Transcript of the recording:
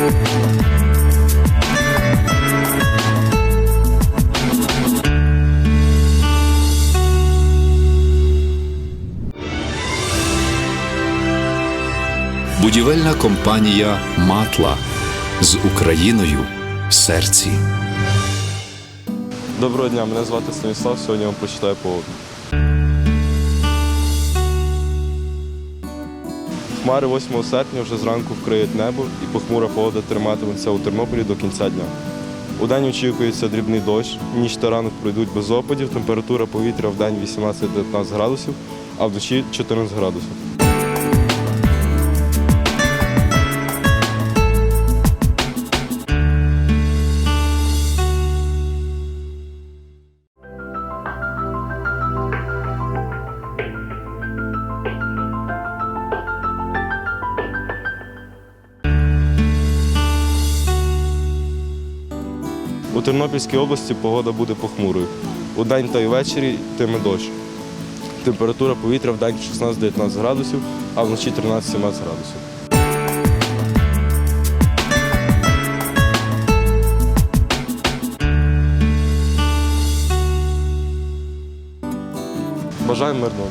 Будівельна компанія Матла з Україною в серці. Доброго дня, мене звати Станіслав. Сьогодні я вам прочитаю погоду. Хмари 8 серпня вже зранку вкриють небо і похмура погода триматиметься у Тернополі до кінця дня. У день очікується дрібний дощ, ніч та ранок пройдуть без опадів, температура повітря в день 18-19 градусів, а вночі 14 градусів. У Тернопільській області погода буде похмурою. У день та й ввечері йтиме дощ. Температура повітря в день 16-19 градусів, а вночі 13-17 градусів. Бажаємо мирного